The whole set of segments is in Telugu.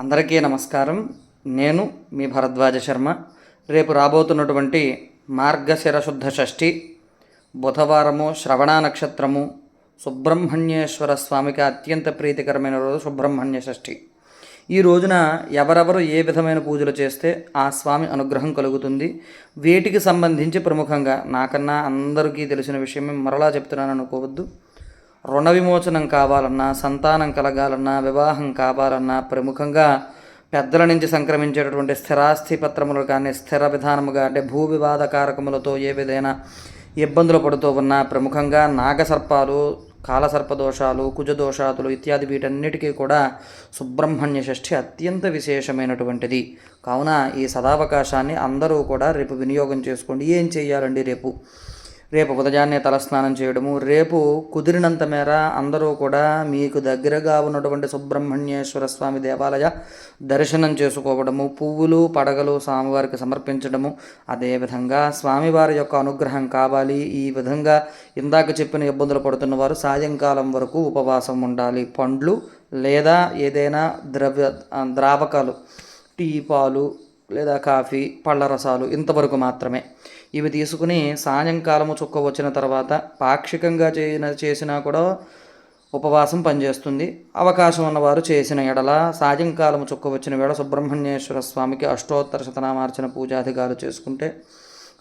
అందరికీ నమస్కారం. నేను మీ భరద్వాజ శర్మ. రేపు రాబోతున్నటువంటి మార్గశిరశుద్ధ షష్ఠి బుధవారము శ్రవణ నక్షత్రము సుబ్రహ్మణ్యేశ్వర స్వామికి అత్యంత ప్రీతికరమైన రోజు సుబ్రహ్మణ్య షష్ఠి. ఈ రోజున ఎవరెవరు ఏ విధమైన పూజలు చేస్తే ఆ స్వామి అనుగ్రహం కలుగుతుంది? వీటికి సంబంధించి ప్రముఖంగా నాకన్నా అందరికీ తెలిసిన విషయమే మరలా చెప్తున్నాను అనుకోవద్దు. రుణ విమోచనం కావాలన్నా సంతానం కలగాలన్నా వివాహం కావాలన్నా ప్రముఖంగా పెద్దల నుంచి సంక్రమించేటటువంటి స్థిరాస్తి పత్రములు కానీ స్థిర విధానముగా అంటే భూ వివాద కారకములతో ఏ విధైనా ఇబ్బందులు పడుతూ ఉన్నా ప్రముఖంగా నాగసర్పాలు కాలసర్పదోషాలు కుజదోషాదులు ఇత్యాది వీటన్నిటికీ కూడా సుబ్రహ్మణ్య షష్ఠి అత్యంత విశేషమైనటువంటిది. కావున ఈ సదావకాశాన్ని అందరూ కూడా రేపు వినియోగం చేసుకోండి. ఏం చేయాలండి రేపు? రేపు ఉదయాన్నే తలస్నానం చేయడము. రేపు కుదిరినంత మేర అందరూ కూడా మీకు దగ్గరగా ఉన్నటువంటి సుబ్రహ్మణ్యేశ్వర స్వామి దేవాలయ దర్శనం చేసుకోవడము పువ్వులు పడగలు స్వామివారికి సమర్పించడము. అదేవిధంగా స్వామివారి యొక్క అనుగ్రహం కావాలి. ఈ విధంగా ఇందాక చెప్పిన ఇబ్బందులు పడుతున్న వారు సాయంకాలం వరకు ఉపవాసం ఉండాలి. పండ్లు లేదా ఏదైనా ద్రవ్య ద్రావకాలు టీ పాలు లేదా కాఫీ పళ్ళ రసాలు ఇంతవరకు మాత్రమే. ఇవి తీసుకుని సాయంకాలము చుక్క వచ్చిన తర్వాత పాక్షికంగా చేసిన చేసినా కూడా ఉపవాసం పనిచేస్తుంది. అవకాశం ఉన్నవారు చేసిన ఎడల సాయంకాలము చుక్క వచ్చిన వేళ సుబ్రహ్మణ్యేశ్వర స్వామికి అష్టోత్తర శతనామార్చన పూజాధికారులు చేసుకుంటే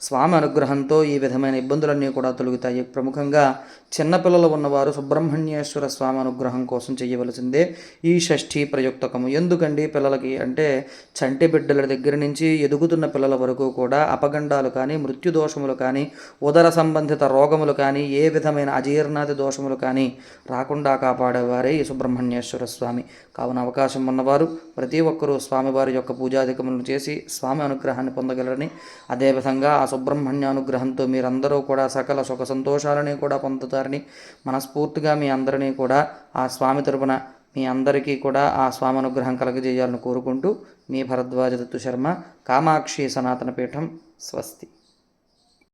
స్వామి అనుగ్రహంతో ఈ విధమైన ఇబ్బందులన్నీ కూడా తొలగుతాయి. ప్రముఖంగా చిన్నపిల్లలు ఉన్నవారు సుబ్రహ్మణ్యేశ్వర స్వామి అనుగ్రహం కోసం చేయవలసిందే ఈ షష్ఠీ ప్రయుక్తకము. ఎందుకండి? పిల్లలకి అంటే చంటి బిడ్డల దగ్గర నుంచి ఎదుగుతున్న పిల్లల వరకు కూడా అపగండాలు కానీ మృత్యు దోషములు కానీ ఉదర సంబంధిత రోగములు కానీ ఏ విధమైన అజీర్ణాది దోషములు కానీ రాకుండా కాపాడేవారే ఈ సుబ్రహ్మణ్యేశ్వర స్వామి. కావున అవకాశం ఉన్నవారు ప్రతి ఒక్కరూ స్వామివారి యొక్క పూజాధికములను చేసి స్వామి అనుగ్రహాన్ని పొందగలరని అదేవిధంగా ఆ సుబ్రహ్మణ్య అనుగ్రహంతో మీరందరూ కూడా సకల సుఖ సంతోషాలని కూడా పొందుతారని మనస్ఫూర్తిగా మీ అందరినీ కూడా ఆ స్వామి తరపున మీ అందరికీ కూడా ఆ స్వామి అనుగ్రహం కలగజేయాలని కోరుకుంటూ మీ భరద్వాజ దత్తు శర్మ కామాక్షి సనాతన పీఠం స్వస్తి.